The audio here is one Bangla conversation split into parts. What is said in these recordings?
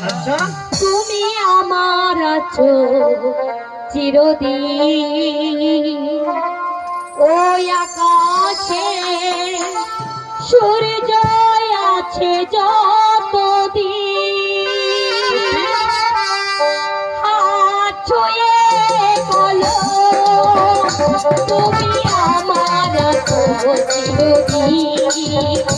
আচ্ছা। তুমি আমার আছো চিরদিন। ওই আকাশে সূর্য আছে যতদিন। হাত তুমি আমার আছো চিরদিন।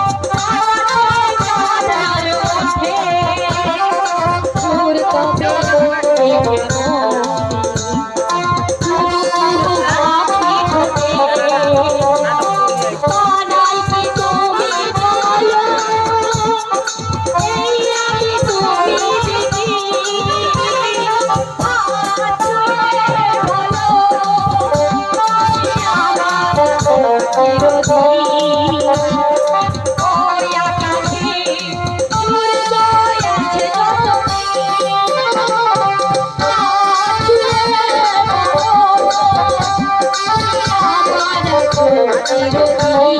চিরকাল